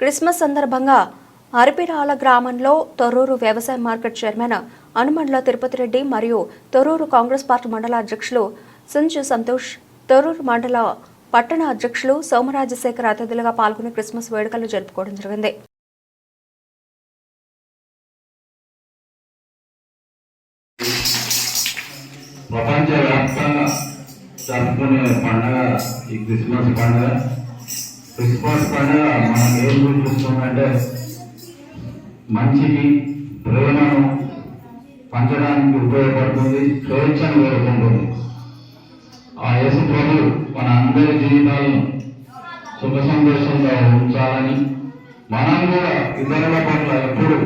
Christmas సందర్భంగా అరపిరాల గ్రామంలో తొర్రూరు వ్యవసాయ మార్కెట్ చైర్మన్ అనుమండల తిరుపతి రెడ్డి మరియు తొర్రూరు కాంగ్రెస్ పార్టీ మండల అధ్యక్షులు సంజు సంతోష్ తొర్రూరు మండల పట్టణ అధ్యక్షులు సోమరాజశేఖర్ అతిథులుగా పాల్గొని క్రిస్మస్ వేడుకలు జరుపుకోవడం జరిగింది. ప్రపంచవ్యాప్తంగా జరుపుకునే పండుగ ఈ క్రిస్మస్ పండుగ. క్రిస్మస్ పండుగ మనం ఏం చూపిస్తుందంటే మంచిని ప్రేమను పంచడానికి ఉపయోగపడుతుంది స్వేచ్ఛను కోరుకుంటుంది. ఆ యేసు ప్రభు మన అందరి జీవితాలను సుఖ సంతోషంగా ఉంచాలని మనం కూడా ఇతరుల పట్ల ఎప్పుడు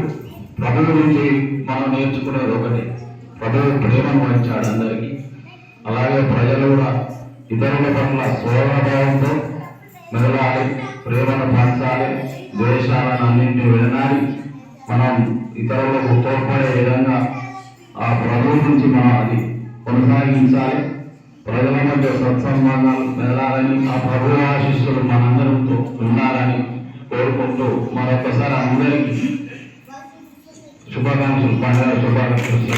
ప్రభు గురించి మనం నేర్చుకునేది ఒకటి. ప్రభువు ప్రేమను వహించాడు అందరికీ. అలాగే ప్రజలు కూడా ఇతరుల పట్ల స్వభావంతో మెదలాలి ప్రేమను పంచాలి ద్వేషాలను అన్నింటినీ వెళ్ళాలి మనం ఇతరులకు తోడ్పడే విధంగా ఆ ప్రభువు నుంచి మనం అది కొనసాగించాలి. ప్రజల మధ్య సత్సంబంధాలు మెదలాలని ఆ ప్రభు ఆశిస్సులు మనందరితో ఉండాలని కోరుకుంటూ మరొకసారి అందరికీ శుభాకాంక్షలు పండుగ శుభాకాంక్షలు.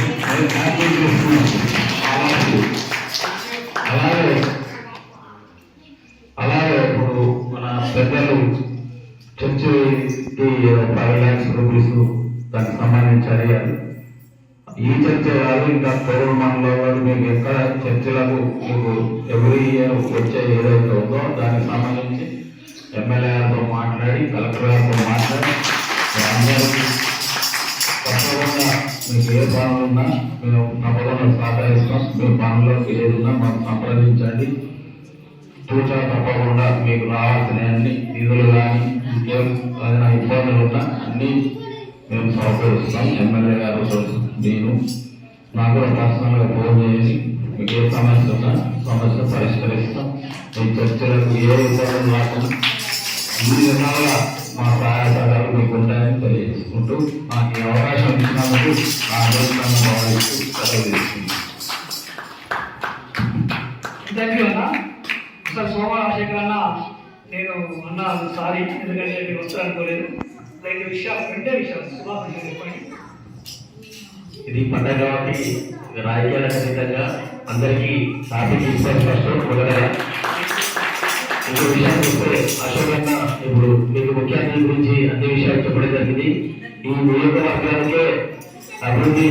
చర్చికి ఫైవ్ ల్యాక్స్ రూపీస్ దానికి సంబంధించి అడిగారు ఈ చర్చ కాదు ఇంకా తోడు మనలో వాళ్ళు మీకు ఎక్కడ చర్చలకు మీకు ఎవ్రీ ఇయర్ వచ్చే ఏదైతే ఉందో దానికి సంబంధించి ఎమ్మెల్యే గారితో మాట్లాడి కలెక్టర్ గారితో మాట్లాడి తప్పకుండా మీకు ఏ పనులు ఉన్నా మేము తప్పకుండా సహకరిస్తాం. మీ పనులకు ఏదున్నా మాకు సంప్రదించండి. తూచా తప్పకుండా మీకు రావాల్సిన అన్ని నిధులు కానీ ఇంకేం ఏదైనా ఇబ్బందులు ఉన్నా అన్నీ మేము సహకరిస్తాం. ఎమ్మెల్యే గారు నేను. నాకు కూడా పర్సనల్గా ఫోన్ చేసి మీకు ఏ సమస్య ఉన్నా సమస్య పరిష్కరిస్తాం. మీ చర్చలకు ఏ ఇబ్బంది రాకుండా అన్ని విధాలుగా మా సహాయ సహకారాలు మీకు ఉంటాయని తెలియజేసుకుంటూ మాకు ఈ అవకాశం ఇచ్చినందుకు నా అదృష్టంగా భావిస్తూ సెలవు థ్యాంక్ యూ అన్న. సార్ సోమరాజశేఖర్ అన్న నేను అన్న సారీ ఎందుకంటే మీరు వస్తారనుకోలేదు లైక్ విషయాలు రెండే విషయాలు శుభాకాంక్షలు చెప్పండి. ఇది పండగ కాబట్టి రాజకీయాల ఖచ్చితంగా అందరికీ హ్యాపీ క్రిస్మస్ ఫస్ట్ మొదలగా ఇంకో విషయం చూస్తే అశోక్ అన్న ఇప్పుడు మీకు ముఖ్య గురించి అన్ని విషయాలు చెప్పడం జరిగింది. ఈ నియోజకవర్గానికే అభివృద్ధి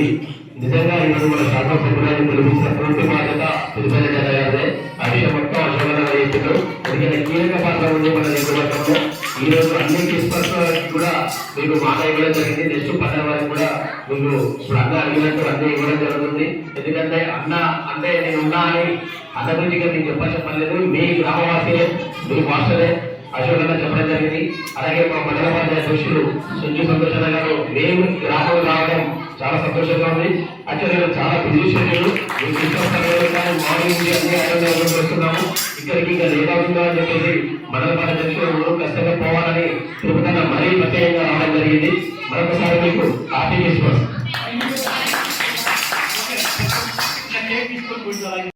నిజంగా ఈరోజు మన శాసన సభ్యులను పిలిపించిన పూర్తి బాధ్యత తిరుపతి ఈరోజు అన్ని క్రిస్మస్ కూడా మీకు మాట ఇవ్వడం జరిగింది. నెక్స్ట్ పండుగ వరకు కూడా మీకు ఇప్పుడు అన్న అడిగినట్టు అన్ని ఇవ్వడం జరుగుతుంది. ఎందుకంటే అన్న అంటే నేను ఉన్నా అని అన్న గురించి ఇక మీకు చెప్ప చెప్పలేదు మీ గ్రామవాసియే మీ మాస్టరే అశోక్ అన్న చెప్పడం జరిగింది. అలాగే మా మండల పార్టీ అధ్యక్షులు సుంజు సంతోషణ గారు మేము గ్రామం రావడం చాలా సంతోషంగా ఉంది. అయితే నేను చాలా బిజీ షెడ్యూల్ మార్నింగ్ వస్తున్నాము ఇక్కడికి ఇంకా లేదా చెప్పేసి మన మన దక్షిణ కష్టంగా పోవాలని తిరుపతి మరీ ప్రత్యేకంగా రావడం జరిగింది. మరొకసారి మీకు హ్యాపీ క్రిస్మస్